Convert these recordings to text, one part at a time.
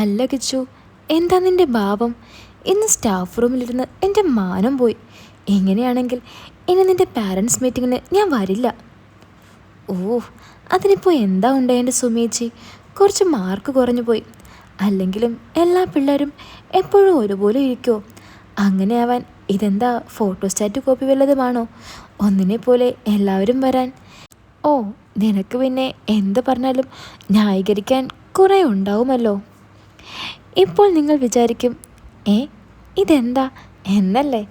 അല്ല കിച്ചു എന്താ നിന്റെ ഭാവം? ഇന്ന് സ്റ്റാഫ് റൂമിലിരുന്ന് എന്റെ മാനം പോയി. എങ്ങനെയാണെങ്കിൽ ഇനി നിന്റെ പാരൻസ് മീറ്റിങ്ങിന് ഞാൻ വരില്ല. ഓ അതിനിപ്പോൾ എന്താ ഉണ്ടായേണ്ട സുമേച്ചി കുറച്ച് മാർക്ക് കുറഞ്ഞു പോയി. അല്ലെങ്കിലും എല്ലാ പിള്ളേരും എപ്പോഴും ഒരുപോലെ ഇരിക്കുമോ അങ്ങനെ ആവാൻ ഇതെന്താ ഫോട്ടോസ്റ്റാറ്റ് കോപ്പി വല്ലതുമാണോ? ഒന്നിനെ പോലെ എല്ലാവരും വരാൻ. ഓ നിനക്ക് പിന്നെ എന്ത് പറഞ്ഞാലും ന്യായീകരിക്കാൻ കുറേ ഉണ്ടാവുമല്ലോ. ഇപ്പോൾ നിങ്ങൾ വിചാരിക്കും ഏ ഇതെന്താ? എന്നല്ലേ?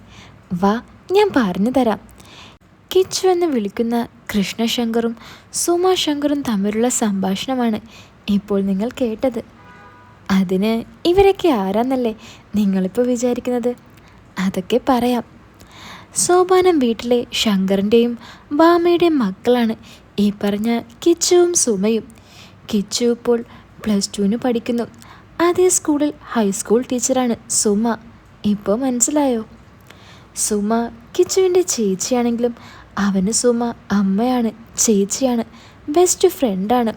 വാ ഞാൻ പറഞ്ഞു തരാം. കിച്ചു എന്ന് വിളിക്കുന്ന കൃഷ്ണശങ്കറും സുമാശങ്കറും തമ്മിലുള്ള സംഭാഷണമാണ് ഇപ്പോൾ നിങ്ങൾ കേട്ടത്. അതിന് ഇവരൊക്കെ ആരാന്നല്ലേ നിങ്ങളിപ്പോൾ വിചാരിക്കുന്നത്? അതൊക്കെ പറയാം. സോപാനം വീട്ടിലെ ശങ്കറിന്റെയും ബാമയുടെയും മക്കളാണ് ഈ പറഞ്ഞ കിച്ചുവും സുമയും. കിച്ചു ഇപ്പോൾ പ്ലസ് ടുവിന് പഠിക്കുന്നു. അതേ സ്കൂളിൽ ഹൈസ്കൂൾ ടീച്ചറാണ് സുമ. ഇപ്പോൾ മനസ്സിലായോ? സുമ കിച്ചുവിന്റെ ചേച്ചിയാണെങ്കിലും അവന് സുമ അമ്മയാണ് ചേച്ചിയാണ് ബെസ്റ്റ് ഫ്രണ്ടാണ്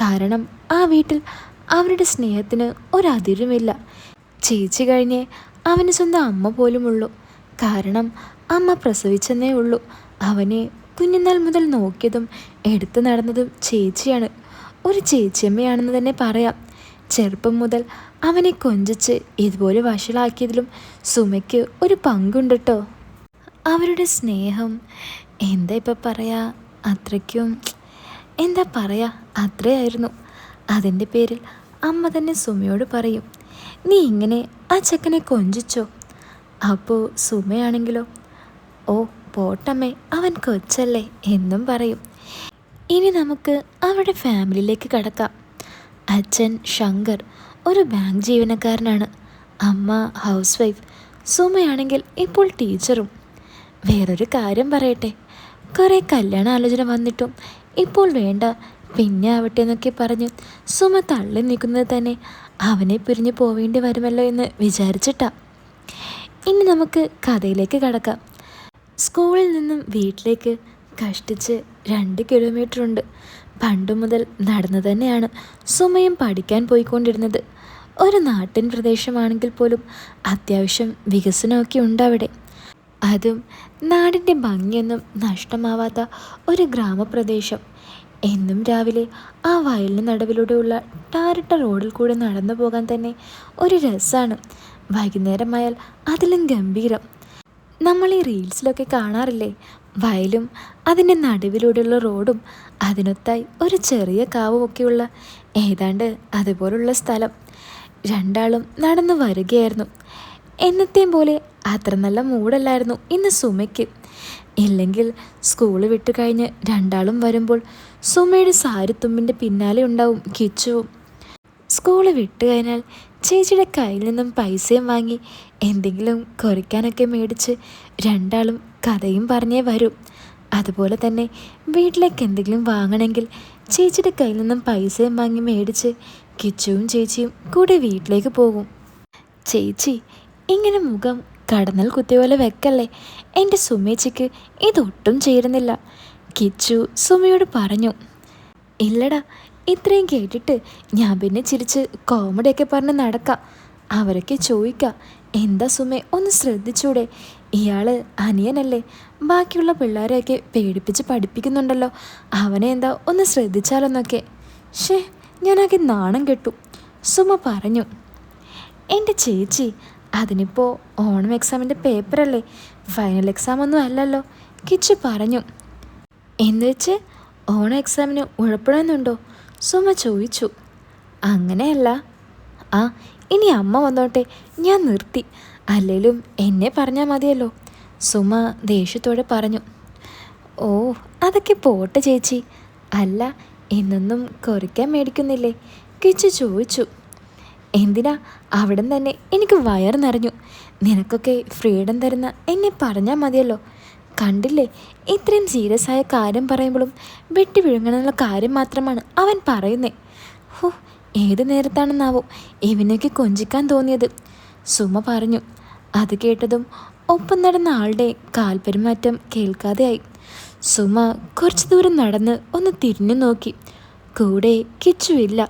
കാരണം ആ വീട്ടിൽ അവരുടെ സ്നേഹത്തിന് ഒരതിരുമില്ല. ചേച്ചി കഴിഞ്ഞേ അവന് സ്വന്തം അമ്മ പോലുമുള്ളൂ. കാരണം അമ്മ പ്രസവിച്ചെന്നേ ഉള്ളൂ. അവനെ കുഞ്ഞുനാൾ മുതൽ നോക്കിയതും എടുത്തു നടന്നതും ചേച്ചിയാണ്. ഒരു ചേച്ചിയമ്മയാണെന്ന് തന്നെ പറയാം. ചെറുപ്പം മുതൽ അവനെ കൊഞ്ചിച്ച് ഇതുപോലെ വഷളാക്കിയതിലും സുമയ്ക്ക് ഒരു പങ്കുണ്ട് കേട്ടോ അവരുടെ സ്നേഹം എന്താ ഇപ്പം പറയാ അത്രയ്ക്കും എന്താ പറയാ അത്രയായിരുന്നു. അതിന്റെ പേരിൽ അമ്മ തന്നെ സുമയോട് പറയും നീ ഇങ്ങനെ ആ ചെക്കനെ കൊഞ്ചിച്ചോ? അപ്പോൾ സുമയാണെങ്കിലോ? ഓ പോട്ടമ്മേ അവൻ കൊച്ചല്ലേ എന്നും പറയും. ഇനി നമുക്ക് അവരുടെ ഫാമിലിയിലേക്ക് കടക്കാം. അച്ഛൻ ശങ്കർ ഒരു ബാങ്ക് ജീവനക്കാരനാണ്. അമ്മ ഹൗസ് വൈഫ് സുമയാണെങ്കിൽ ഇപ്പോൾ ടീച്ചറും വേറൊരു കാര്യം പറയട്ടെ. കുറേ കല്യാണ ആലോചന വന്നിട്ടും ഇപ്പോൾ വേണ്ട. പിന്നെ ആവട്ടെ എന്നൊക്കെ പറഞ്ഞ് സുമ തള്ളി നിൽക്കുന്നത് തന്നെ അവനെ പിരിഞ്ഞു പോവേണ്ടി വരുമല്ലോ എന്ന് വിചാരിച്ചിട്ടാ. ഇനി നമുക്ക് കഥയിലേക്ക് കടക്കാം. സ്കൂളിൽ നിന്നും വീട്ടിലേക്ക് കഷ്ടിച്ച് രണ്ട് കിലോമീറ്റർ ഉണ്ട്. പണ്ടു മുതൽ നടന്നു തന്നെയാണ് സുമയും പഠിക്കാൻ പോയിക്കൊണ്ടിരുന്നത്. ഒരു നാട്ടിൻ പ്രദേശമാണെങ്കിൽ പോലും അത്യാവശ്യം വികസനമൊക്കെ ഉണ്ടവിടെ. അതും നാടിന്റെ ഭംഗിയൊന്നും നഷ്ടമാവാത്ത ഒരു ഗ്രാമപ്രദേശം. എന്നും രാവിലെ ആ വയലിന് നടുവിലൂടെയുള്ള ടാറിട്ട റോഡിൽ കൂടെ നടന്നു പോകാൻ തന്നെ ഒരു രസമാണ് വൈകുന്നേരമായാൽ അതിലും ഗംഭീരം. നമ്മൾ ഈ റീൽസിലൊക്കെ കാണാറില്ലേ? വയലും അതിന്റെ നടുവിലൂടെയുള്ള റോഡും അതിനൊത്തായി ഒരു ചെറിയ കാവുമൊക്കെയുള്ള ഏതാണ്ട് അതുപോലുള്ള സ്ഥലം. രണ്ടാളും നടന്നു വരികയായിരുന്നു. എന്നത്തെയും പോലെ അത്ര നല്ല മൂടല്ലായിരുന്നു ഇന്ന് സുമയ്ക്ക്. ഇല്ലെങ്കിൽ സ്കൂൾ വിട്ടു കഴിഞ്ഞ് രണ്ടാളും വരുമ്പോൾ സുമയുടെ സാരിത്തുമ്പിന്റെ പിന്നാലെ ഉണ്ടാവും കിച്ചുവും. സ്കൂൾ വിട്ടു കഴിഞ്ഞാൽ ചേച്ചിയുടെ കയ്യിൽ നിന്നും പൈസയും വാങ്ങി എന്തെങ്കിലും കുറയ്ക്കാനൊക്കെ മേടിച്ച് രണ്ടാളും കഥയും പറഞ്ഞേ വരൂ. അതുപോലെ തന്നെ വീട്ടിലേക്ക് എന്തെങ്കിലും വാങ്ങണമെങ്കിൽ ചേച്ചിയുടെ കയ്യിൽ നിന്നും പൈസയും വാങ്ങി മേടിച്ച് കിച്ചുവും ചേച്ചിയും കൂടെ വീട്ടിലേക്ക് പോകും. ചേച്ചി ഇങ്ങനെ മുഖം കടന്നൽ കുത്തിയ പോലെ വെക്കല്ലേ? എന്റെ സുമേച്ചിക്ക് ഇതൊട്ടും ചേരുന്നില്ല. കിച്ചു സുമയോട് പറഞ്ഞു ഇല്ലടാ ഇത്രയും കേട്ടിട്ട് ഞാൻ പിന്നെ ചിരിച്ച് കോമഡിയൊക്കെ പറഞ്ഞ് നടക്കാം. അവരൊക്കെ ചോദിക്കാം എന്താ സുമേ ഒന്ന് ശ്രദ്ധിച്ചൂടെ? ഇയാൾ അനിയനല്ലേ? ബാക്കിയുള്ള പിള്ളേരെയൊക്കെ പേടിപ്പിച്ച് പഠിപ്പിക്കുന്നുണ്ടല്ലോ. അവനെ എന്താ ഒന്ന് ശ്രദ്ധിച്ചാലൊന്നൊക്കെ. ഷേ ഞാനാകെ നാണം കെട്ടു. സുമ പറഞ്ഞു എന്റെ ചേച്ചി അതിനിപ്പോൾ ഓണം എക്സാമിന്റെ പേപ്പറല്ലേ ഫൈനൽ എക്സാം ഒന്നും അല്ലല്ലോ. കിച്ചു പറഞ്ഞു എന്നുവെച്ച് ഓണം എക്സാമിന് ഉഴപ്പണമെന്നുണ്ടോ സുമ ചോദിച്ചു അങ്ങനെയല്ല. ആ ഇനി അമ്മ വന്നോട്ടെ. ഞാൻ നിർത്തി. അല്ലേലും എന്നെ പറഞ്ഞാൽ മതിയല്ലോ. സുമ ദേഷ്യത്തോടെ പറഞ്ഞു. ഓ അതൊക്കെ പോട്ടെ ചേച്ചി. അല്ല എന്നൊന്നും കുറിക്കാൻ മേടിക്കുന്നില്ലേ? കിച്ചു ചോദിച്ചു. എന്തിനാ? അവിടെ തന്നെ എനിക്ക് വയർ നിറഞ്ഞു. നിനക്കൊക്കെ ഫ്രീഡം തരുന്ന എന്നെ പറഞ്ഞാൽ മതിയല്ലോ. കണ്ടില്ലേ? ഇത്രയും സീരിയസ് ആയ കാര്യം പറയുമ്പോഴും വെട്ടി വിഴുങ്ങണമെന്നുള്ള കാര്യം മാത്രമാണ് അവൻ പറയുന്നേ. ഹോ ഏത് നേരത്താണെന്നാവോ ഇവനൊക്കെ കൊഞ്ചിക്കാൻ തോന്നിയത്. സുമ പറഞ്ഞു. അത് കേട്ടതും ഒപ്പം നടന്ന ആളുടെ കാൽപെരുമാറ്റം കേൾക്കാതെയായി. സുമ കുറച്ച് ദൂരം നടന്ന് ഒന്ന് തിരിഞ്ഞു നോക്കി. കൂടെ കിച്ചുവില്ല.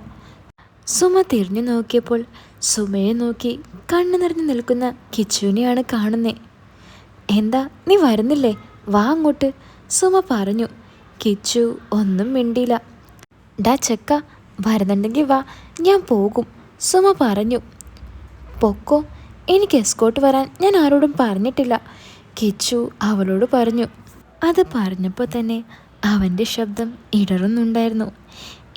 സുമ തിരിഞ്ഞു നോക്കിയപ്പോൾ സുമയെ നോക്കി കണ്ണു നിറഞ്ഞു നിൽക്കുന്ന കിച്ചുവിനെയാണ് കാണുന്നത് എന്താ? നീ വരുന്നില്ലേ? വാ അങ്ങോട്ട്. സുമ പറഞ്ഞു. കിച്ചു ഒന്നും മിണ്ടിയില്ല. ഡാ ചെക്ക വരുന്നുണ്ടെങ്കിൽ വാ. ഞാൻ പോകും. സുമ പറഞ്ഞു. പൊക്കോ എനിക്ക് എസ്കോട്ട് വരാൻ ഞാൻ ആരോടും പറഞ്ഞിട്ടില്ല. കിച്ചു അവളോട് പറഞ്ഞു. അത് പറഞ്ഞപ്പോൾ തന്നെ അവന്റെ ശബ്ദം ഇടറുന്നുണ്ടായിരുന്നു.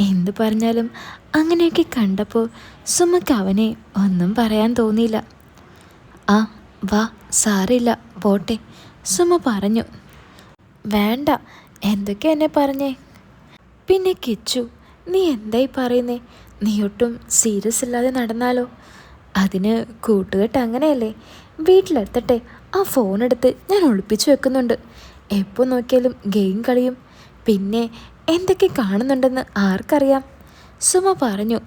എന്തു പറഞ്ഞാലും അങ്ങനെയൊക്കെ കണ്ടപ്പോൾ സുമക്ക് അവനെ ഒന്നും പറയാൻ തോന്നിയില്ല. ആ വാ. സാറില്ല പോട്ടെ. സുമ പറഞ്ഞു. വേണ്ട എന്തൊക്കെ എന്നെ പറഞ്ഞേ? പിന്നെ കിച്ചു നീ എന്തായി പറയുന്നേ? നീ ഒട്ടും സീരിയസ് ഇല്ലാതെ നടന്നാലോ? അതിന് കൂട്ടുകെട്ട് അങ്ങനെയല്ലേ? വീട്ടിലെത്തട്ടെ ആ ഫോൺ എടുത്ത് ഞാൻ ഒളിപ്പിച്ചു വെക്കുന്നുണ്ട്. എപ്പോൾ നോക്കിയാലും ഗെയിം കളിയും. പിന്നെ എന്തൊക്കെ കാണുന്നുണ്ടെന്ന് ആർക്കറിയാം? സുമ പറഞ്ഞു.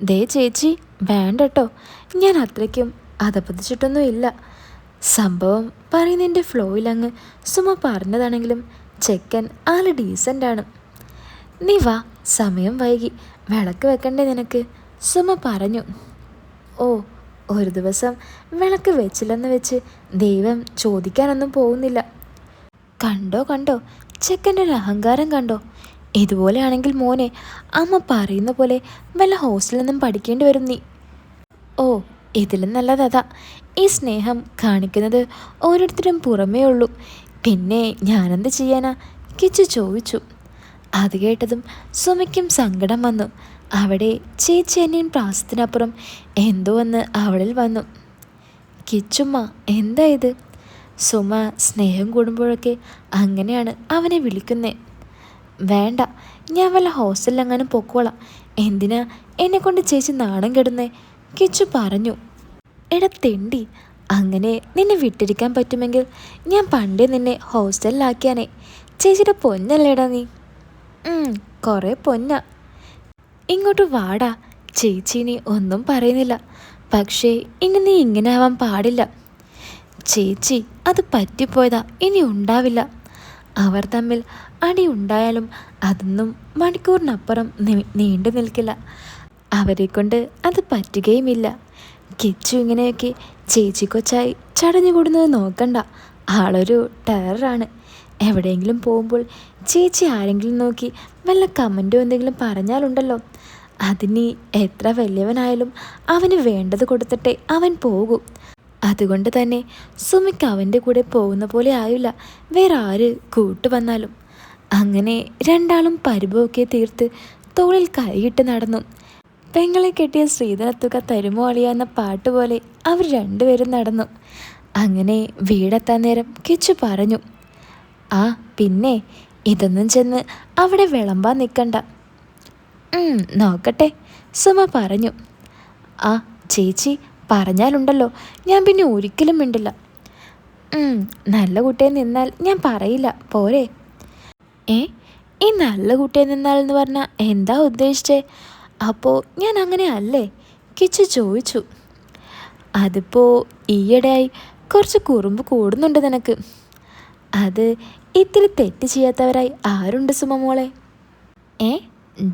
ദേ ചേച്ചി വേണ്ട കേട്ടോ ഞാൻ അത്രയ്ക്കും അതപ്പതിച്ചിട്ടൊന്നും ഇല്ല സംഭവം പറയുന്നതിന്റെ ഫ്ലോയിൽ അങ്ങ് സുമ പറഞ്ഞതാണെങ്കിലും ചെക്കൻ ആൾ ഡീസന്റാണ് നീ വാ സമയം വൈകി. വിളക്ക് വെക്കണ്ടേ നിനക്ക്? സുമ പറഞ്ഞു. ഓ ഒരു ദിവസം വിളക്ക് വെച്ചില്ലെന്ന് വെച്ച് ദൈവം ചോദിക്കാനൊന്നും പോകുന്നില്ല. കണ്ടോ കണ്ടോ? ചെക്കന്റെ ഒരു അഹങ്കാരം കണ്ടോ? ഇതുപോലെയാണെങ്കിൽ മോനെ അമ്മ പറയുന്ന പോലെ വല്ല ഹോസ്റ്റലിൽ നിന്നും പഠിക്കേണ്ടി വരും നീ. ഓ ഇതിലും നല്ലതതാ. ഈ സ്നേഹം കാണിക്കുന്നത് ഓരോരുത്തരും പുറമേ ഉള്ളൂ. പിന്നെ ഞാനെന്ത് ചെയ്യാനാ? കിച്ചു ചോദിച്ചു. അത് കേട്ടതും സുമയ്ക്കും സങ്കടം വന്നു. അവിടെ ചേച്ചി അനിയൻ പ്രാസത്തിനപ്പുറം എന്തോ എന്ന് അവളിൽ വന്നു. കിച്ചുമ്മ എന്താ ഇത്? സുമ സ്നേഹം കൂടുമ്പോഴൊക്കെ അങ്ങനെയാണ് അവനെ വിളിക്കുന്നേ. വേണ്ട ഞാൻ വല്ല ഹോസ്റ്റലിലെങ്ങാനും പൊക്കോളാം. എന്തിനാ എന്നെ കൊണ്ട് ചേച്ചി നാണം കെടുന്നേ? കിച്ചു പറഞ്ഞു. എടാ തെണ്ടി അങ്ങനെ നിന്നെ വിട്ടിരിക്കാൻ പറ്റുമെങ്കിൽ ഞാൻ പണ്ടേ നിന്നെ ഹോസ്റ്റലിലാക്കിയാനേ. ചേച്ചിയുടെ പൊന്നല്ലേടാ നീ? കുറേ പൊന്ന. ഇങ്ങോട്ട് വാടാ ചേച്ചി നീ ഒന്നും പറയുന്നില്ല. പക്ഷേ ഇനി നീ ഇങ്ങനെ ആവാൻ പാടില്ല. ചേച്ചി അത് പറ്റിപ്പോയതാ ഇനി ഉണ്ടാവില്ല. അവർ തമ്മിൽ അടി ഉണ്ടായാലും അതൊന്നും മണിക്കൂറിനപ്പുറം നീണ്ടു നിൽക്കില്ല. അവരെ കൊണ്ട് അത് പറ്റുകയുമില്ല. കിച്ചു ഇങ്ങനെയൊക്കെ ചേച്ചി കൊച്ചായി ചടഞ്ഞു കൂടുന്നത് നോക്കണ്ട. ആളൊരു ടെററാണ് എവിടെയെങ്കിലും പോകുമ്പോൾ ചേച്ചി ആരെങ്കിലും നോക്കി വല്ല കമന്റോ എന്തെങ്കിലും പറഞ്ഞാലുണ്ടല്ലോ. അതിനി എത്ര വലിയവനായാലും അവന് വേണ്ടത് കൊടുത്തിട്ടേ അവൻ പോകും. അതുകൊണ്ട് തന്നെ സുമിക്ക് അവന്റെ കൂടെ പോകുന്ന പോലെ ആയില്ല. വേറെ ആര് കൂട്ടു വന്നാലും. അങ്ങനെ രണ്ടാളും പരിഭവമൊക്കെ തീർത്ത് തോളിൽ കൈയിട്ട് നടന്നു. പെങ്ങളെ കെട്ടിയ ശ്രീധരത്തുക തരുമോ അളിയ എന്ന പാട്ട് പോലെ അവർ രണ്ടുപേരും നടന്നു. അങ്ങനെ വീടെത്താൻ നേരം കിച്ചു പറഞ്ഞു ആ പിന്നെ ഇതൊന്നും ചെന്ന് അവിടെ വിളമ്പാൻ നിൽക്കണ്ട. നോക്കട്ടെ സുമ പറഞ്ഞു. ആ ചേച്ചി പറഞ്ഞാലുണ്ടല്ലോ ഞാൻ പിന്നെ ഒരിക്കലും മിണ്ടില്ല. നല്ല കുട്ടിയെ നിന്നാൽ ഞാൻ പറയില്ല പോരെ. ഏ ഈ നല്ല കുട്ടിയെ നിന്നാൽ എന്ന് പറഞ്ഞാൽ എന്താ ഉദ്ദേശിച്ചേ? അപ്പോൾ ഞാൻ അങ്ങനെ അല്ലേ കിച്ചു ചോദിച്ചു. അതിപ്പോൾ ഈയിടെയായി കുറച്ച് കുറുമ്പ് കൂടുന്നുണ്ട് നിനക്ക്. അത് ഇത്തിരി തെറ്റ് ചെയ്യാത്തവരായി ആരുണ്ട് സുമ മോളെ? ഏ?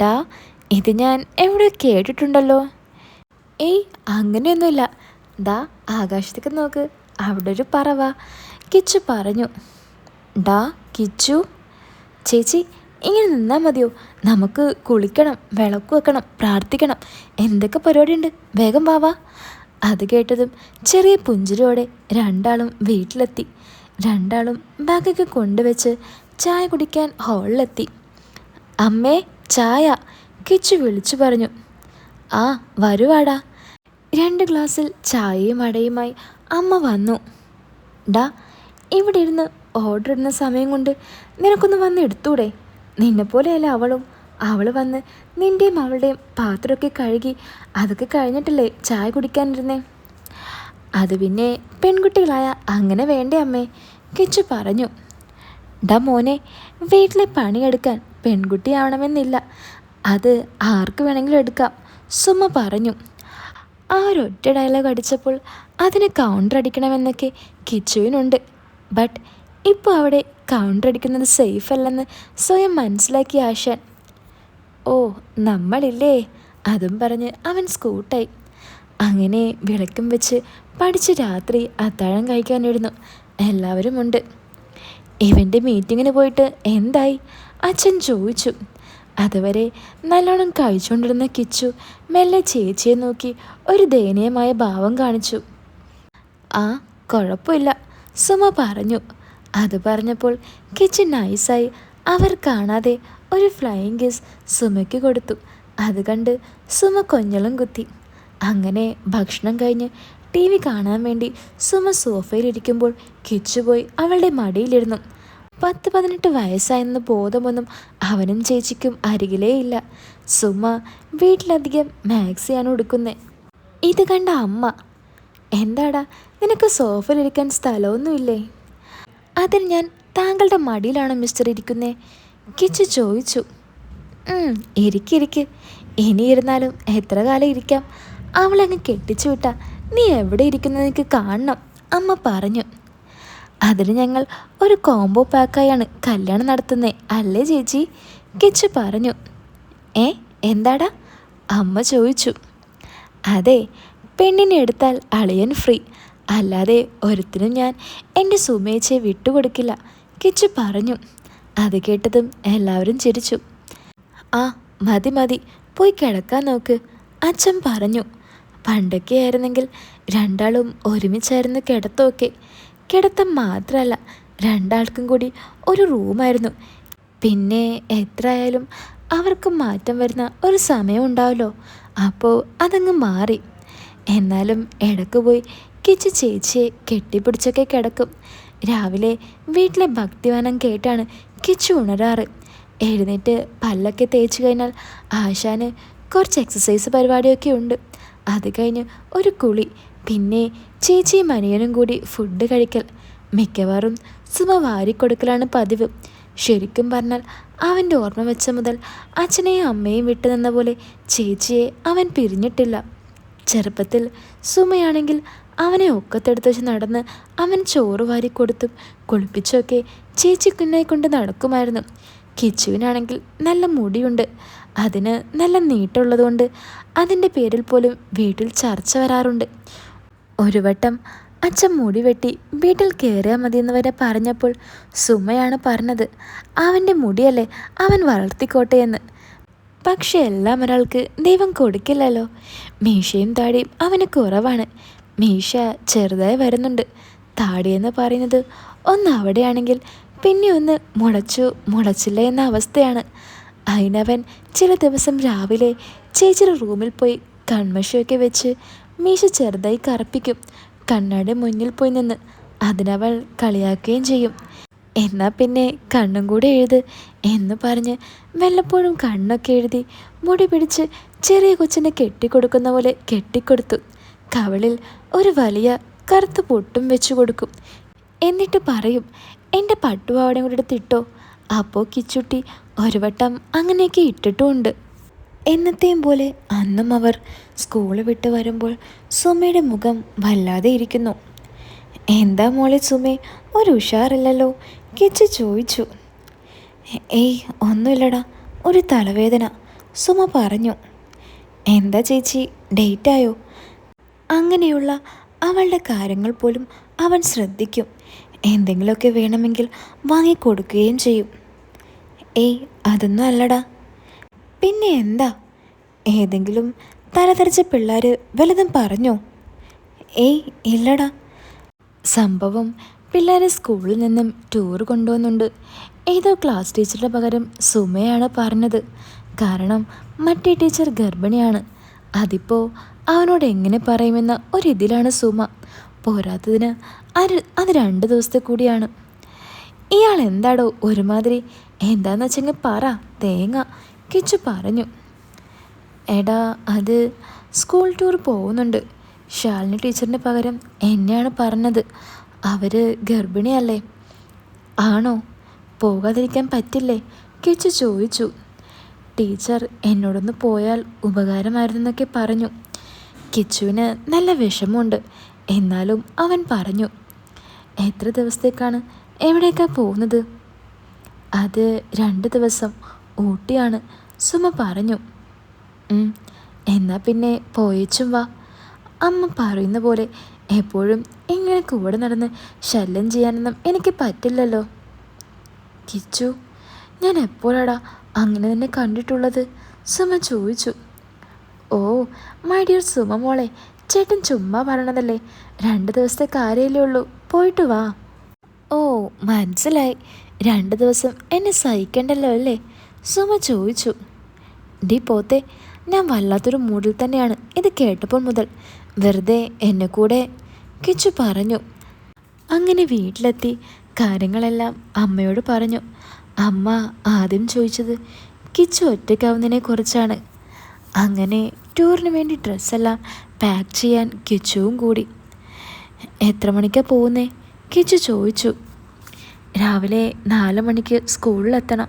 ഡാ ഇത് ഞാൻ എവിടെ കേട്ടിട്ടുണ്ടല്ലോ. ഏയ് അങ്ങനെയൊന്നുമില്ല. ദാ ആകാശത്തേക്ക് നോക്ക്. അവിടെ ഒരു പറവ. കിച്ചു പറഞ്ഞു. ഡാ കിച്ചു? ചേച്ചി ഇങ്ങനെ നിന്നാൽ മതിയോ? നമുക്ക് കുളിക്കണം വിളക്ക് വെക്കണം പ്രാർത്ഥിക്കണം. എന്തൊക്കെ പരിപാടിയുണ്ട്? വേഗം വാവാ അത് കേട്ടതും ചെറിയ പുഞ്ചിരിയോടെ രണ്ടാളും വീട്ടിലെത്തി. രണ്ടാളും ബാഗൊക്കെ കൊണ്ടുവച്ച് ചായ കുടിക്കാൻ ഹാളിലെത്തി. അമ്മേ ചായ. കിച്ചു വിളിച്ചു പറഞ്ഞു. ആ വരുവാടാ. രണ്ട് ഗ്ലാസ്സിൽ ചായയും അടയുമായി അമ്മ വന്നു. ഡാ ഇവിടെ ഇരുന്ന് ഓർഡർ ഇടുന്ന സമയം കൊണ്ട് നിനക്കൊന്ന് വന്ന് എടുത്തൂടെ? നിന്നെപ്പോലെയല്ല അവളും. അവൾ വന്ന് നിന്റെയും അവളുടെയും പാത്രമൊക്കെ കഴുകി അതൊക്കെ കഴിഞ്ഞിട്ടല്ലേ ചായ കുടിക്കാനിരുന്നേ? അത് പിന്നെ പെൺകുട്ടികളായ അങ്ങനെ വേണ്ടേ അമ്മേ? കിച്ചു പറഞ്ഞു. ഡാ മോനെ വീട്ടിലെ പണിയെടുക്കാൻ പെൺകുട്ടിയാവണമെന്നില്ല അത് ആർക്ക് വേണമെങ്കിലും എടുക്കാം സുമ പറഞ്ഞു. ആ ഒരൊറ്റ ഡയലോഗ് അടിച്ചപ്പോൾ അതിന് കൗണ്ടർ അടിക്കണമെന്നൊക്കെ കിച്ചുവിനുണ്ട്. ബട്ട് ഇപ്പോൾ അവിടെ കൗണ്ടർ അടിക്കുന്നത് സേഫ് അല്ലെന്ന് സ്വയം മനസ്സിലാക്കി ആശാൻ. ഓ നമ്മളില്ലേ? അതും പറഞ്ഞ് അവൻ സ്കൂട്ടായി. അങ്ങനെ വിളക്കും വെച്ച് പഠിച്ച് രാത്രി അത്താഴം കഴിക്കാനിരുന്നു. എല്ലാവരും ഉണ്ട്. ഇവന്റെ മീറ്റിങ്ങിന് പോയിട്ട് എന്തായി? അച്ഛൻ ചോദിച്ചു. അതുവരെ നല്ലോണം കഴിച്ചുകൊണ്ടിരുന്ന കിച്ചു മെല്ലെ ചേച്ചിയെ നോക്കി ഒരു ദയനീയമായ ഭാവം കാണിച്ചു. ആ കുഴപ്പമില്ല സുമ പറഞ്ഞു. അത് പറഞ്ഞപ്പോൾ കിച്ചൻ നൈസായി അവർ കാണാതെ ഒരു ഫ്ലൈയിങ് കിസ് സുമയ്ക്ക് കൊടുത്തു. അത് കണ്ട് സുമ കൊഞ്ഞളും കുത്തി. അങ്ങനെ ഭക്ഷണം കഴിഞ്ഞ് ടി വി കാണാൻ വേണ്ടി സുമ സോഫയിലിരിക്കുമ്പോൾ കിച്ചു പോയി അവളുടെ മടിയിലിരുന്നു. പത്ത് പതിനെട്ട് വയസ്സായെന്ന ബോധമൊന്നും അവനും ചേച്ചിക്കും അരികിലേ ഇല്ല. സുമ വീട്ടിലധികം മാക്സിയാണ് ഉടുക്കുന്നത് ഇത് കണ്ട അമ്മ എന്താടാ നിനക്ക് സോഫയിലിരിക്കാൻ സ്ഥലമൊന്നുമില്ലേ? അതിന് ഞാൻ താങ്കളുടെ മടിയിലാണ് മിസ്റ്റർ ഇരിക്കുന്നേ? കിച്ചു ചോദിച്ചു. ഇരിക്കിരിക്ക് ഇരിക്ക് ഇരിക്ക്. ഇനി ഇരുന്നാലും എത്ര കാലം ഇരിക്കാം? അവളങ്ങ് കെട്ടിച്ചു വിട്ട. നീ എവിടെ ഇരിക്കുന്നത് എനിക്ക് കാണണം അമ്മ പറഞ്ഞു. അതിന് ഞങ്ങൾ ഒരു കോംബോ പാക്കായാണ് കല്യാണം നടത്തുന്നേ അല്ലേ ചേച്ചി? കിച്ചു പറഞ്ഞു. ഏ എന്താടാ? അമ്മ ചോദിച്ചു. അതെ പെണ്ണിനെ എടുത്താൽ അളിയൻ ഫ്രീ അല്ലാതെ ഒരുത്തിനും ഞാൻ എന്റെ സുമേച്ചയെ വിട്ടുകൊടുക്കില്ല. കിച്ചു പറഞ്ഞു. അത് കേട്ടതും എല്ലാവരും ചിരിച്ചു. ആ മതി മതി. പോയി കിടക്കാൻ നോക്ക്. അച്ഛൻ പറഞ്ഞു. പണ്ടൊക്കെ ആയിരുന്നെങ്കിൽ രണ്ടാളും ഒരുമിച്ചായിരുന്നു കിടത്തൊക്കെ കിടത്തം മാത്രമല്ല രണ്ടാൾക്കും കൂടി ഒരു റൂമായിരുന്നു. പിന്നെ എത്രയായാലും അവർക്ക് മാറ്റം വരുന്ന ഒരു സമയം ഉണ്ടാവല്ലോ. അപ്പോൾ അതങ്ങ് മാറി. എന്നാലും ഇടയ്ക്ക് പോയി കിച്ചു ചേച്ചിയെ കെട്ടിപ്പിടിച്ചൊക്കെ കിടക്കും. രാവിലെ വീട്ടിലെ ഭക്തിവാനം കേട്ടാണ് കിച്ചു ഉണരാറ്. എഴുന്നേറ്റ് പല്ലൊക്കെ തേച്ച് കഴിഞ്ഞാൽ ആശാന് കുറച്ച് എക്സസൈസ് പരിപാടിയൊക്കെ ഉണ്ട്. അത് കഴിഞ്ഞ് ഒരു കുളി പിന്നെ ചേച്ചിയും അനിയനും കൂടി ഫുഡ് കഴിക്കൽ. മിക്കവാറും സുമ വാരിക്കൊടുക്കലാണ് പതിവ്. ശരിക്കും പറഞ്ഞാൽ അവന്റെ ഓർമ്മ വെച്ച മുതൽ അച്ഛനെയും അമ്മയും വിട്ടു നിന്ന പോലെ ചേച്ചിയെ അവൻ പിരിഞ്ഞിട്ടില്ല. ചെറുപ്പത്തിൽ സുമയാണെങ്കിൽ അവനെ ഒക്കത്തെടുത്ത് വെച്ച് നടന്ന് അവൻ ചോറ് വാരി കൊടുത്തും കുളിപ്പിച്ചൊക്കെ ചേച്ചി കുഞ്ഞായി കൊണ്ട് നടക്കുമായിരുന്നു. കിച്ചുവിനാണെങ്കിൽ നല്ല മുടിയുണ്ട്. അതിന് നല്ല നീട്ടമുള്ളതുകൊണ്ട് അതിന്റെ പേരിൽ പോലും വീട്ടിൽ ചർച്ച വരാറുണ്ട്. ഒരു വട്ടം അച്ഛൻ മുടി വെട്ടി വീട്ടിൽ കയറിയാൽ മതിയെന്ന് വരെ പറഞ്ഞപ്പോൾ സുമയാണ് പറഞ്ഞത് അവന്റെ മുടിയല്ലേ അവൻ വളർത്തിക്കോട്ടെ എന്ന്. പക്ഷെ എല്ലാം ഒരാൾക്ക് ദൈവം കൊടുക്കില്ലല്ലോ. മീശയും താടിയും അവന് കുറവാണ്. മീശ ചെറുതായി വരുന്നുണ്ട്. താടിയെന്ന് പറയുന്നത് ഒന്ന് അവിടെയാണെങ്കിൽ പിന്നെ ഒന്ന് മുളച്ചു മുളച്ചില്ല എന്ന അവസ്ഥയാണ്. അതിനവൻ ചില ദിവസം രാവിലെ ചേച്ചിയുടെ റൂമിൽ പോയി കൺമശയൊക്കെ വെച്ച് മീശ ചെറുതായി കറപ്പിക്കും. കണ്ണാടി മുന്നിൽ പോയി നിന്ന് അതിനവൾ കളിയാക്കുകയും ചെയ്യും. എന്നാൽ പിന്നെ കണ്ണും കൂടെ എഴുത് എന്ന് പറഞ്ഞ് വല്ലപ്പോഴും കണ്ണൊക്കെ എഴുതി മുടി പിടിച്ച് ചെറിയ കൊച്ചിനെ കെട്ടിക്കൊടുക്കുന്ന പോലെ കെട്ടിക്കൊടുത്തു. കവളിൽ ഒരു വലിയ കറുത്ത പൊട്ടും വെച്ചു കൊടുക്കും. എന്നിട്ട് പറയും എന്റെ പട്ടുപാവടയും കൂടെ എടുത്തിട്ടോ? അപ്പോൾ കിച്ചുട്ടി ഒരു വട്ടം അങ്ങനെയൊക്കെ ഇട്ടിട്ടുമുണ്ട് എന്നത്തെയും പോലെ അന്നും അവർ സ്കൂൾ വിട്ട് വരുമ്പോൾ സുമയുടെ മുഖം വല്ലാതെ ഇരിക്കുന്നു. എന്താ മോളെ സുമേ ഒരു ഉഷാറില്ലല്ലോ? കിച്ചു ചോദിച്ചു. ഏയ് ഒന്നുമില്ലടാ ഒരു തലവേദന സുമ പറഞ്ഞു. എന്താ ചേച്ചി ഡേറ്റായോ അങ്ങനെയുള്ള അവളുടെ കാര്യങ്ങൾ പോലും അവൻ ശ്രദ്ധിക്കും. എന്തെങ്കിലുമൊക്കെ വേണമെങ്കിൽ വാങ്ങിക്കൊടുക്കുകയും ചെയ്യും. ഏയ് അതൊന്നും അല്ലടാ. പിന്നെ എന്താ? ഏതെങ്കിലും തലതെറിച്ച പിള്ളേർ വലുതും പറഞ്ഞോ? ഏയ് ഇല്ലടാ. സംഭവം പിള്ളേരെ സ്കൂളിൽ നിന്നും ടൂർ കൊണ്ടുവന്നുണ്ട്. ഏതോ ക്ലാസ് ടീച്ചറുടെ പകരം സുമയാണ് പറഞ്ഞത്. കാരണം മറ്റേ ടീച്ചർ ഗർഭിണിയാണ്. അതിപ്പോൾ അവനോട് എങ്ങനെ പറയുമെന്ന ഒരിതിലാണ് സുമ. പോരാത്തതിന് അത് അത് രണ്ട് ദിവസത്തെ കൂടിയാണ്. ഇയാൾ എന്താടോ ഒരുമാതിരി എന്താന്ന് വെച്ചെങ്കിൽ പറ തേങ്ങ കിച്ചു പറഞ്ഞു. എടാ അത് സ്കൂൾ ടൂർ പോകുന്നുണ്ട്. ശാലിനി ടീച്ചറിന് പകരം എന്നെയാണ് പറഞ്ഞത്. അവർ ഗർഭിണിയല്ലേ? ആണോ? പോകാതിരിക്കാൻ പറ്റില്ലേ? കിച്ചു ചോദിച്ചു. ടീച്ചർ എന്നോടൊന്ന് പോയാൽ ഉപകാരമായിരുന്നെന്നൊക്കെ പറഞ്ഞു. കിച്ചുവിന് നല്ല വിഷമമുണ്ട്. എന്നാലും അവൻ പറഞ്ഞു എത്ര ദിവസത്തേക്കാണ് എവിടേക്കാ പോകുന്നത്? അത് രണ്ട് ദിവസം ഊട്ടിയാണ് സുമ പറഞ്ഞു. എന്നാൽ എന്നാ പിന്നെ പോയേച്ചും വാ. അമ്മ പറയുന്ന പോലെ എപ്പോഴും ഇങ്ങനെ കൂടെ നടന്ന് ശല്യം ചെയ്യാനൊന്നും എനിക്ക് പറ്റില്ലല്ലോ. കിച്ചു ഞാൻ എപ്പോഴാടാ അങ്ങനെ തന്നെ കണ്ടിട്ടുള്ളത്? സുമ ചോദിച്ചു. ഓ മൈ ഡിയർ സുമ മോളെ ചേട്ടൻ ചുമ്മാ പറയണതല്ലേ? രണ്ട് ദിവസത്തെ കാര്യമല്ലേ ഉള്ളൂ പോയിട്ട് വാ. ഓ മനസ്സിലായി. രണ്ട് ദിവസം എന്നെ സഹിക്കണ്ടല്ലോ അല്ലേ? സുമ ചോദിച്ചു. ഡി പോത്തെ ഞാൻ വല്ലാത്തൊരു മൂഡിൽ തന്നെയാണ് ഇത് കേട്ടപ്പോൾ മുതൽ. വെറുതെ എന്നെ കൂടെ കിച്ചു പറഞ്ഞു. അങ്ങനെ വീട്ടിലെത്തി കാര്യങ്ങളെല്ലാം അമ്മയോട് പറഞ്ഞു. അമ്മ ആദ്യം ചോദിച്ചത് കിച്ചു ഒറ്റയ്ക്കാവുന്നതിനെ കുറിച്ചാണ് അങ്ങനെ ടൂറിന് വേണ്ടി ഡ്രസ്സെല്ലാം പാക്ക് ചെയ്യാൻ കിച്ചുവും കൂടി. എത്ര മണിക്കാണ് പോകുന്നേ കിച്ചു ചോദിച്ചു. രാവിലെ നാല് മണിക്ക് സ്കൂളിലെത്തണം.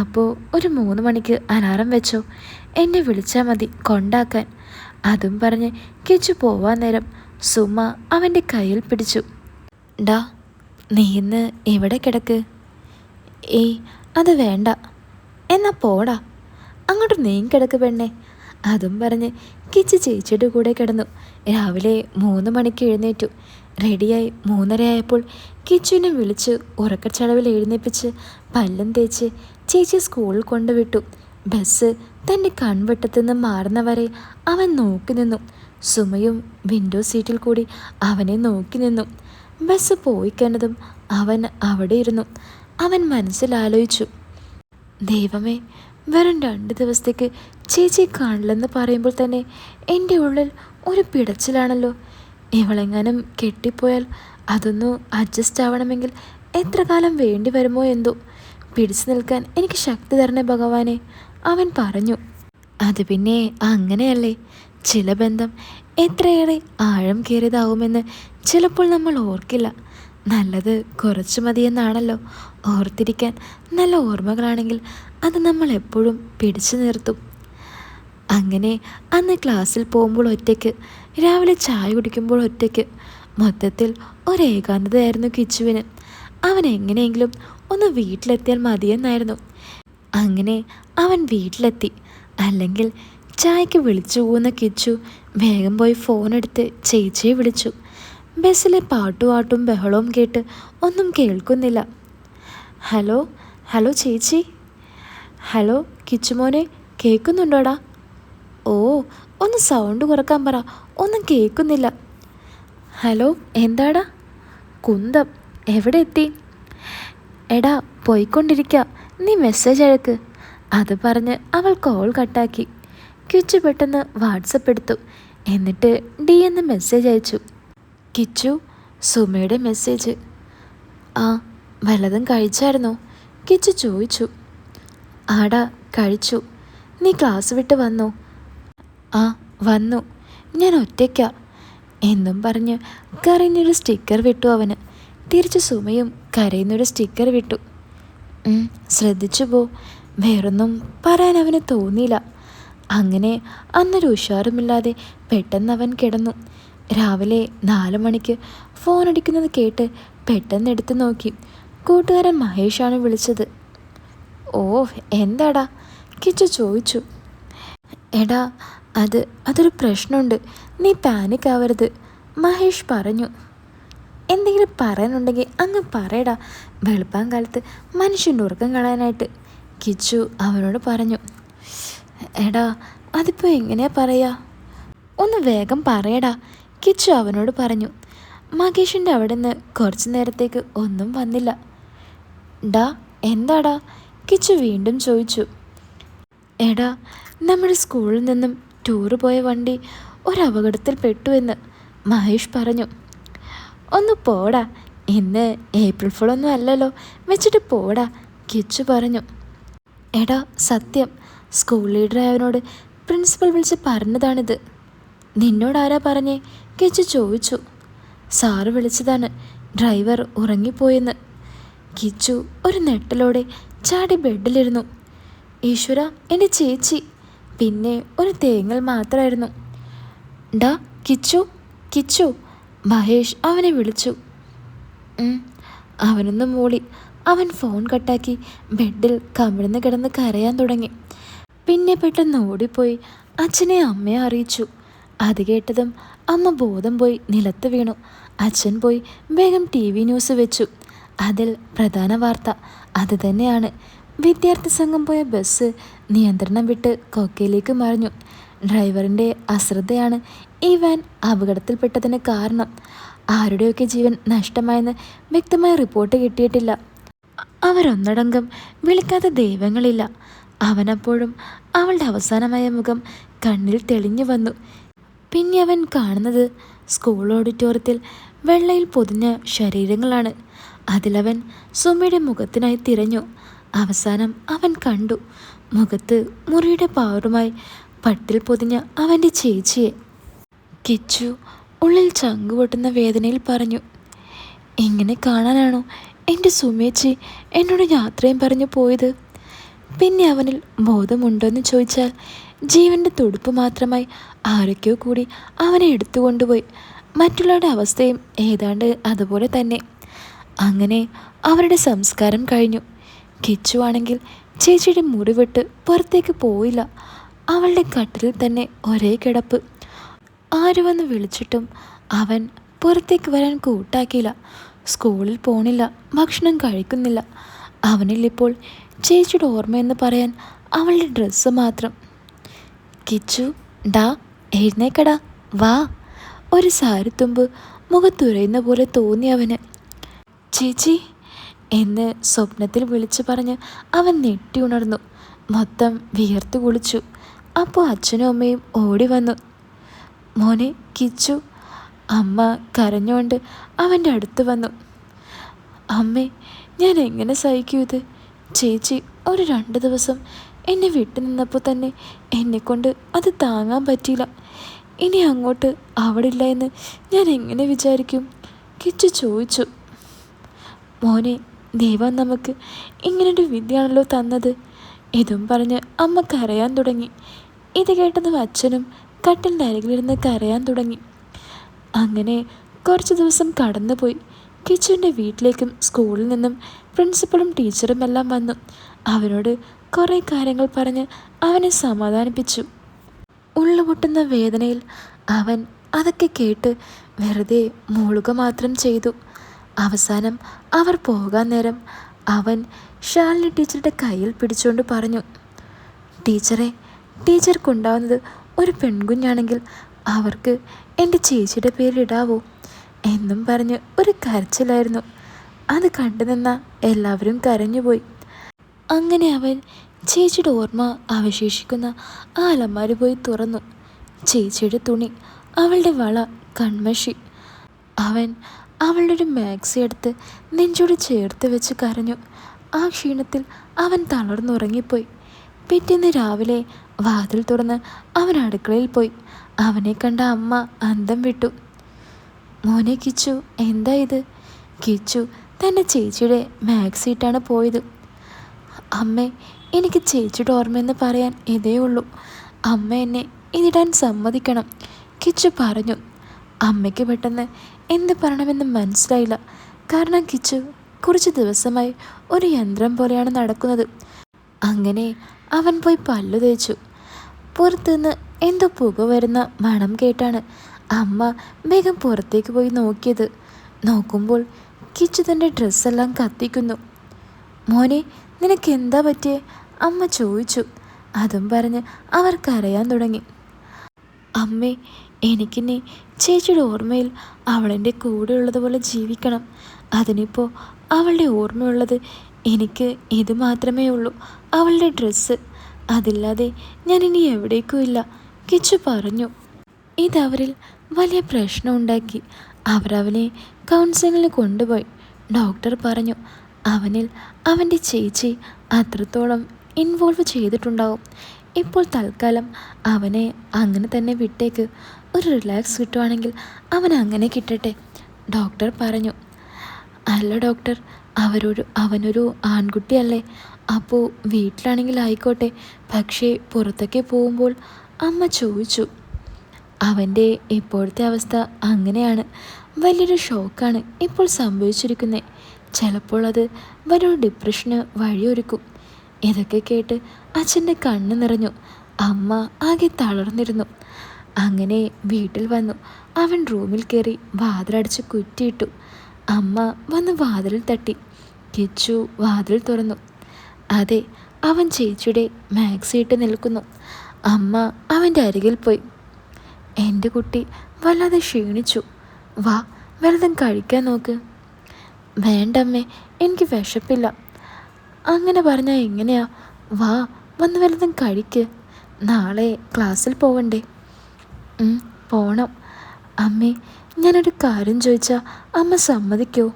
അപ്പോൾ ഒരു മൂന്ന് മണിക്ക് അലാറം വെച്ചോ? എന്നെ വിളിച്ചാൽ മതി കൊണ്ടാക്കാൻ. അതും പറഞ്ഞ് കിച്ചു പോവാൻ നേരം സുമ അവന്റെ കയ്യിൽ പിടിച്ചു. ഡാ നീ ഇന്ന് എവിടെ കിടക്ക്? ഏയ് അത് വേണ്ട. എന്നാ പോടാ. അങ്ങോട്ട് നീൻ കിടക്ക് പെണ്ണെ. അതും പറഞ്ഞ് കിച്ചു ചേച്ചിയുടെ കൂടെ കിടന്നു. രാവിലെ മൂന്ന് മണിക്ക് എഴുന്നേറ്റു. റെഡിയായി മൂന്നരയായപ്പോൾ കിച്ചുവിനെ വിളിച്ച് ഉറക്കച്ചടവിൽ എഴുന്നേപ്പിച്ച് പല്ലും തേച്ച് ചേച്ചി സ്കൂളിൽ കൊണ്ടുവിട്ടു. ബസ് തന്റെ കൺവെട്ടത്തുനിന്ന് മാറുന്നവരെ അവൻ നോക്കി നിന്നു. സുമയും വിൻഡോ സീറ്റിൽ കൂടി അവനെ നോക്കി നിന്നു. ബസ് പോയി കണ്ടതും അവൻ അവിടെ ഇരുന്നു. അവൻ മനസ്സിലാലോചിച്ചു. ദൈവമേ വെറും രണ്ട് ദിവസത്തേക്ക് ചേച്ചി കാണില്ലെന്ന് പറയുമ്പോൾ തന്നെ എന്റെ ഉള്ളിൽ ഒരു പിടച്ചിലാണല്ലോ. ഇവളെങ്ങാനും കെട്ടിപ്പോയാൽ അതൊന്നു അഡ്ജസ്റ്റ് ആവണമെങ്കിൽ എത്ര കാലം വേണ്ടി വരുമോ എന്തോ. പിടിച്ചു നിൽക്കാൻ എനിക്ക് ശക്തി തരണേ ഭഗവാനെ അവൻ പറഞ്ഞു. അത് പിന്നെ അങ്ങനെയല്ലേ. ചില ബന്ധം എത്രയേറെ ആഴം കയറിയതാവുമെന്ന് ചിലപ്പോൾ നമ്മൾ ഓർക്കില്ല. നല്ലത് കുറച്ച് മതിയെന്നാണല്ലോ. ഓർത്തിരിക്കാൻ നല്ല ഓർമ്മകളാണെങ്കിൽ അത് നമ്മൾ എപ്പോഴും പിടിച്ചു നിർത്തും. അങ്ങനെ അന്ന് ക്ലാസ്സിൽ പോകുമ്പോൾ ഒറ്റയ്ക്ക് രാവിലെ ചായ കുടിക്കുമ്പോൾ ഒറ്റയ്ക്ക് മൊത്തത്തിൽ ഒരു ഏകാന്തതയായിരുന്നു കിച്ചുവിന്. അവൻ എങ്ങനെയെങ്കിലും ഒന്ന് വീട്ടിലെത്തിയാൽ മതിയെന്നായിരുന്നു. അങ്ങനെ അവൻ വീട്ടിലെത്തി. അല്ലെങ്കിൽ ചായക്ക് വിളിച്ചു പോകുന്ന കിച്ചു വേഗം പോയി ഫോണെടുത്ത് ചേച്ചിയെ വിളിച്ചു. ബസ്സിലെ പാട്ടുപാട്ടും ബഹളവും കേട്ട് ഒന്നും കേൾക്കുന്നില്ല. ഹലോ ഹലോ ചേച്ചി ഹലോ കിച്ചുമോനെ കേൾക്കുന്നുണ്ടോടാ? ഓ ഒന്ന് സൗണ്ട് കുറയ്ക്കാൻ പറ ഒന്നും കേൾക്കുന്നില്ല. ഹലോ എന്താടാ? കുന്തം എവിടെ എത്തി? എടാ പോയിക്കൊണ്ടിരിക്ക നീ മെസ്സേജ് അയക്ക്. അത് പറഞ്ഞ് അവൾ കോൾ കട്ടാക്കി കിച്ചു പെട്ടെന്ന് വാട്സപ്പ് എടുത്തു. എന്നിട്ട് ഡി എന്ന് മെസ്സേജ് അയച്ചു. കിച്ചു സുമയുടെ മെസ്സേജ് ആ വല്ലതും കഴിച്ചായിരുന്നോ? കിച്ചു ചോദിച്ചു. ആടാ കഴിച്ചു. നീ ക്ലാസ് വിട്ട് വന്നു? ആ വന്നു. ഞാൻ ഒറ്റയ്ക്ക. എന്നും പറഞ്ഞ് കരയുന്നൊരു സ്റ്റിക്കർ വിട്ടു അവന്. തിരിച്ച് സുമയും കരയുന്നൊരു സ്റ്റിക്കർ വിട്ടു. ശ്രദ്ധിച്ചു പോ. വേറൊന്നും പറയാൻ അവന് തോന്നിയില്ല. അങ്ങനെ അന്നൊരു ഉഷാറുമില്ലാതെ പെട്ടെന്ന് അവൻ കിടന്നു. രാവിലെ നാല് മണിക്ക് ഫോൺ അടിക്കുന്നത് കേട്ട് പെട്ടെന്ന് എടുത്തു നോക്കി. കൂട്ടുകാരൻ മഹേഷാണ് വിളിച്ചത്. ഓ എന്താടാ? കിച്ചു ചോദിച്ചു. എടാ അത് അതൊരു പ്രശ്നമുണ്ട്. നീ പാനിക് ആവരുത്. മഹേഷ് പറഞ്ഞു. എന്തെങ്കിലും പറയാനുണ്ടെങ്കിൽ അങ്ങ് പറയടാ. വെളുപ്പാൻ കാലത്ത് മനുഷ്യന്റെ ഉറക്കം കളയാനായിട്ട്. കിച്ചു അവനോട് പറഞ്ഞു. എടാ അതിപ്പോൾ എങ്ങനെയാ പറയാ? ഒന്ന് വേഗം പറയടാ. കിച്ചു അവനോട് പറഞ്ഞു. മഹേഷിന്റെ അവിടെ നിന്ന് കുറച്ച് നേരത്തേക്ക് ഒന്നും വന്നില്ല. ഡാ എന്താടാ? കിച്ചു വീണ്ടും ചോദിച്ചു എടാ നമ്മുടെ സ്കൂളിൽ നിന്നും ടൂറ് പോയ വണ്ടി ഒരപകടത്തിൽ പെട്ടു എന്ന് മഹേഷ് പറഞ്ഞു. ഒന്ന് പോടാ ഇന്ന് ഏപ്രിൽ ഫുള്ളൊന്നും അല്ലല്ലോ വെച്ചിട്ട് പോടാ കിച്ചു പറഞ്ഞു. എടാ സത്യം സ്കൂൾ ലീഡർ അവനോട് പ്രിൻസിപ്പൽ വിളിച്ച് പറഞ്ഞതാണിത്. നിന്നോട് ആരാ പറഞ്ഞേ? കിച്ചു ചോദിച്ചു. സാറ് വിളിച്ചതാണ് ഡ്രൈവർ ഉറങ്ങിപ്പോയെന്ന്. കിച്ചു ഒരു നെട്ടലോടെ ചാടി ബെഡിലിരുന്നു. ഈശ്വര എന്റെ ചേച്ചി. പിന്നെ ഒരു തേങ്ങൽ മാത്രമായിരുന്നു ഡാ കിച്ചു കിച്ചു. മഹേഷ് അവനെ വിളിച്ചു. അവനൊന്ന് മൂളി. അവൻ ഫോൺ കട്ടാക്കി ബെഡിൽ കമിഴ്ന്ന് കിടന്ന് കരയാൻ തുടങ്ങി. പിന്നെ പെട്ടെന്ന് ഓടിപ്പോയി. അച്ഛനെ അമ്മയെ അറിയിച്ചു. അത് കേട്ടതും അമ്മ ബോധം പോയി നിലത്ത് വീണു. അച്ഛൻ പോയി വേഗം ടി വി ന്യൂസ് വെച്ചു. അതിൽ പ്രധാന വാർത്ത. അത് തന്നെയാണ്. വിദ്യാർത്ഥി സംഘം പോയ ബസ് നിയന്ത്രണം വിട്ട് കൊക്കയിലേക്ക് മറിഞ്ഞു. ഡ്രൈവറിന്റെ അശ്രദ്ധയാണ് ഈ വാൻ അപകടത്തിൽപ്പെട്ടതിന് കാരണം. ആരുടെയൊക്കെ ജീവൻ നഷ്ടമായെന്ന് വ്യക്തമായ റിപ്പോർട്ട് കിട്ടിയിട്ടില്ല. അവരൊന്നടങ്കം വിളിക്കാത്ത ദൈവങ്ങളില്ല. അവനപ്പോഴും അവളുടെ അവസാനമായ മുഖം കണ്ണിൽ തെളിഞ്ഞു വന്നു. പിന്നെ അവൻ കാണുന്നത് സ്കൂൾ ഓഡിറ്റോറിയത്തിൽ വെള്ളയിൽ പൊതിഞ്ഞ ശരീരങ്ങളാണ്. അതിലവൻ സുമിയുടെ മുഖത്തിനായി തിരഞ്ഞു. അവസാനം അവൻ കണ്ടു. മുഖത്ത് മുറിയുടെ പാവറുമായി പട്ടിൽ പൊതിഞ്ഞ അവന്റെ ചേച്ചിയെ. കിച്ചു ഉള്ളിൽ ചങ്കുപൊട്ടുന്ന വേദനയിൽ പറഞ്ഞു എങ്ങനെ കാണാനാണോ എന്റെ സുമേച്ചി എന്നോട് യാത്രയും പറഞ്ഞു പോയത്? പിന്നെ അവനിൽ ബോധമുണ്ടോയെന്ന് ചോദിച്ചാൽ ജീവന്റെ തുടുപ്പ് മാത്രമായി ആരൊക്കെയോ കൂടി അവനെ എടുത്തുകൊണ്ടുപോയി. മറ്റുള്ളവരുടെ അവസ്ഥയും ഏതാണ്ട് അതുപോലെ തന്നെ. അങ്ങനെ അവരുടെ സംസ്കാരം കഴിഞ്ഞു. കിച്ചു ആണെങ്കിൽ ചേച്ചിയുടെ മുറിവിട്ട് പുറത്തേക്ക് പോയില്ല. അവളുടെ കട്ടിൽ തന്നെ ഒരേ കിടപ്പ്. ആര് വന്ന് വിളിച്ചിട്ടും അവൻ പുറത്തേക്ക് വരാൻ കൂട്ടാക്കിയില്ല. സ്കൂളിൽ പോണില്ല ഭക്ഷണം കഴിക്കുന്നില്ല. അവനിൽ ഇപ്പോൾ ചേച്ചിയുടെ ഓർമ്മയെന്ന് പറയാൻ അവളുടെ ഡ്രസ്സ് മാത്രം. കിച്ചു ഡാ എഴുന്നേക്കടാ വാ. ഒരു സാരിത്തുമ്പ് മുഖത്തുരയുന്ന പോലെ തോന്നി അവന്. ചേച്ചി എന്ന് സ്വപ്നത്തിൽ വിളിച്ചു പറഞ്ഞ് അവൻ ഞെട്ടി ഉണർന്നു. മൊത്തം വിയർത്തു കുളിച്ചു. അപ്പോൾ അച്ഛനും അമ്മയും ഓടി വന്നു. മോനെ കിച്ചു അമ്മ കരഞ്ഞുകൊണ്ട് അവന്റെ അടുത്ത് വന്നു. അമ്മേ ഞാൻ എങ്ങനെ സഹിക്കൂ ഇത്? ചേച്ചി ഒരു രണ്ട് ദിവസം എന്നെ വിട്ടു നിന്നപ്പോൾ തന്നെ എന്നെക്കൊണ്ട് അത് താങ്ങാൻ പറ്റിയില്ല. ഇനി അങ്ങോട്ട് അവിടില്ല എന്ന് ഞാൻ എങ്ങനെ വിചാരിക്കും? കിച്ചു ചോദിച്ചു. മോനെ ദൈവം നമുക്ക് ഇങ്ങനൊരു വിദ്യയാണല്ലോ തന്നത്. ഇതും പറഞ്ഞ് അമ്മ കരയാൻ തുടങ്ങി. ഇത് കേട്ടതും അച്ഛനും കട്ടിലിന്റെ അരികിലിരുന്ന് കരയാൻ തുടങ്ങി. അങ്ങനെ കുറച്ച് ദിവസം കടന്നുപോയി. കിച്ചുവിന്റെ വീട്ടിലേക്കും സ്കൂളിൽ നിന്നും പ്രിൻസിപ്പളും ടീച്ചറും എല്ലാം വന്നു. അവനോട് കുറേ കാര്യങ്ങൾ പറഞ്ഞ് അവനെ സമാധാനിപ്പിച്ചു. ഉള്ളുമുട്ടുന്ന വേദനയിൽ അവൻ അതൊക്കെ കേട്ട് വെറുതെ മൂളുക മാത്രം ചെയ്തു. അവസാനം അവർ പോകാൻ നേരം അവൻ ഷാലിനി ടീച്ചറുടെ കയ്യിൽ പിടിച്ചുകൊണ്ട് പറഞ്ഞു ടീച്ചറെ ടീച്ചർക്കുണ്ടാവുന്നത് ഒരു പെൺകുഞ്ഞാണെങ്കിൽ അവർക്ക് എന്റെ ചേച്ചിയുടെ പേരിടാവോ എന്നും പറഞ്ഞ് ഒരു കരച്ചിലായിരുന്നു. അത് കണ്ടു നിന്ന എല്ലാവരും കരഞ്ഞുപോയി. അങ്ങനെ അവൻ ചേച്ചിയുടെ ഓർമ്മ അവശേഷിക്കുന്ന ആ അലമാരി പോയി തുറന്നു. ചേച്ചിയുടെ തുണി അവളുടെ വള കൺമഷി. അവൻ അവളുടെ ഒരു മാക്സി എടുത്ത് നെഞ്ചോട് ചേർത്ത് വെച്ച് കരഞ്ഞു. ആ ക്ഷീണത്തിൽ അവൻ തളർന്നുറങ്ങിപ്പോയി. പിറ്റേന്ന് രാവിലെ വാതിൽ തുറന്ന് അവൻ അടുക്കളയിൽ പോയി. അവനെ കണ്ട അമ്മ അന്തം വിട്ടു. മോനെ കിച്ചു എന്താ ഇത്? കിച്ചു തന്റെ ചേച്ചിയുടെ മാക്സി ഇട്ടാണ് പോയത്. അമ്മേ എനിക്ക് ചേച്ചിയുടെ ഓർമ്മയെന്ന് പറയാൻ ഇതേ ഉള്ളൂ. അമ്മ എന്നെ ഇതിടാൻ സമ്മതിക്കണം കിച്ചു പറഞ്ഞു. അമ്മയ്ക്ക് പെട്ടെന്ന് എന്ത് പറയണമെന്ന് മനസ്സിലായില്ല. കാരണം കിച്ചു കുറച്ച് ദിവസമായി ഒരു യന്ത്രം പോലെയാണ് നടക്കുന്നത്. അങ്ങനെ അവൻ പോയി പല്ലു തേച്ചു. പുറത്തുനിന്ന് എന്തോ പുക വരുന്ന മണം കേട്ടാണ് അമ്മ വേഗം പുറത്തേക്ക് പോയി നോക്കിയത്. നോക്കുമ്പോൾ കിച്ചു തന്റെ ഡ്രസ്സെല്ലാം കത്തിക്കുന്നു. മോനെ നിനക്ക് എന്താ പറ്റിയേ? അമ്മ ചോദിച്ചു. അതും പറഞ്ഞ് അവർ കരയാൻ തുടങ്ങി. അമ്മേ എനിക്കിനി ചേച്ചിയുടെ ഓർമ്മയിൽ അവളെന്റെ കൂടെ ഉള്ളതുപോലെ ജീവിക്കണം. അതിനിപ്പോൾ അവളുടെ ഓർമ്മയുള്ളത് എനിക്ക് ഇത് മാത്രമേ ഉള്ളൂ. അവളുടെ ഡ്രസ്സ്. അതില്ലാതെ ഞാൻ ഇനി എവിടേക്കും ഇല്ല. കിച്ചു പറഞ്ഞു. ഇതവരിൽ വലിയ പ്രശ്നമുണ്ടാക്കി അവരവനെ കൗൺസിലിങ്ങിന് കൊണ്ടുപോയി. ഡോക്ടർ പറഞ്ഞു അവനിൽ അവന്റെ ചേച്ചി അത്രത്തോളം ഇൻവോൾവ് ചെയ്തിട്ടുണ്ടാവും. ഇപ്പോൾ തൽക്കാലം അവനെ അങ്ങനെ തന്നെ വിട്ടേക്ക്. ഒരു റിലാക്സ് കിട്ടുവാണെങ്കിൽ അവൻ അങ്ങനെ കിട്ടട്ടെ ഡോക്ടർ പറഞ്ഞു. അല്ല ഡോക്ടർ അവരൊരു അവനൊരു ആൺകുട്ടിയല്ലേ. അപ്പോൾ വീട്ടിലാണെങ്കിൽ ആയിക്കോട്ടെ പക്ഷേ പുറത്തൊക്കെ പോകുമ്പോൾ അമ്മ ചോദിച്ചു. അവന്റെ ഇപ്പോഴത്തെ അവസ്ഥ അങ്ങനെയാണ്. വലിയൊരു ഷോക്കാണ് ഇപ്പോൾ സംഭവിച്ചിരിക്കുന്നത് ചിലപ്പോൾ അത് വലിയൊരു ഡിപ്രഷന് വഴിയൊരുക്കും. ഇതൊക്കെ കേട്ട് അച്ഛന്റെ കണ്ണ് നിറഞ്ഞു. അമ്മ ആകെ തളർന്നിരുന്നു. അങ്ങനെ വീട്ടിൽ വന്നു. അവൻ റൂമിൽ കയറി വാതിലടച്ച് കുറ്റിയിട്ടു. അമ്മ വന്ന് വാതിലിൽ തട്ടി. കിച്ചു വാതിൽ തുറന്നു. അതെ അവൻ ചേച്ചിയുടെ മാക്സി ഇട്ട് നിൽക്കുന്നു. അമ്മ അവന്റെ അരികിൽ പോയി. എന്റെ കുട്ടി വല്ലാതെ ക്ഷീണിച്ചു. വാ വലുതും കഴിക്കാൻ നോക്ക്. വേണ്ടമ്മേ എനിക്ക് വിശപ്പില്ല. അങ്ങനെ പറഞ്ഞാൽ എങ്ങനെയാ? വാ വന്ന് വല്ലതും കഴിക്ക്. നാളെ ക്ലാസ്സിൽ പോവണ്ടേ? പോണം. അമ്മേ ഞാനൊരു കാര്യം ചോദിച്ചാൽ അമ്മ സമ്മതിക്കോ?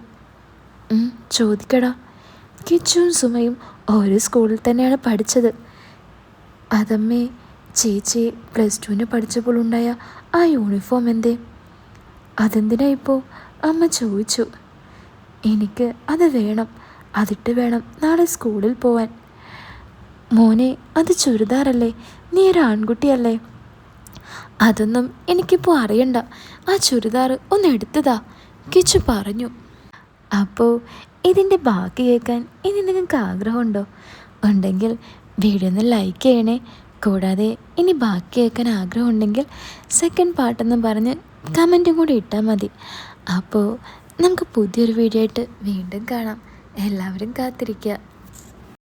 ചോദിക്കടാ. കിച്ചും സുമയും ഒരു സ്കൂളിൽ തന്നെയാണ് പഠിച്ചത്. അതമ്മേ ചേച്ചി പ്ലസ് ടുവിന് പഠിച്ചപ്പോൾ ഉണ്ടായ ആ യൂണിഫോം എന്തേ? അതെന്തിനാ ഇപ്പോൾ അമ്മ ചോദിച്ചു. എനിക്ക് അത് വേണം. അതിട്ട് വേണം നാളെ സ്കൂളിൽ പോവാൻ. മോനെ അത് ചുരിദാറല്ലേ? നീ ഒരു ആൺകുട്ടിയല്ലേ? അതൊന്നും എനിക്കിപ്പോൾ അറിയണ്ട. ആ ചുരിദാർ ഒന്ന് എടുത്തതാ. കിച്ചു പറഞ്ഞു. അപ്പോൾ ഇതിന്റെ ബാക്കി കേൾക്കാൻ ഇനി നിങ്ങൾക്ക് ആഗ്രഹമുണ്ടോ? ഉണ്ടെങ്കിൽ വീഡിയോ ഒന്ന് ലൈക്ക് ചെയ്യണേ. കൂടാതെ ഇനി ബാക്കി കേൾക്കാൻ ആഗ്രഹമുണ്ടെങ്കിൽ സെക്കൻഡ് പാട്ടെന്ന് പറഞ്ഞ് കമന്റും കൂടി ഇട്ടാൽ മതി. അപ്പോൾ നമുക്ക് പുതിയൊരു വീഡിയോ ആയിട്ട് വീണ്ടും കാണാം. എല്ലാവരും കാത്തിരിക്കുക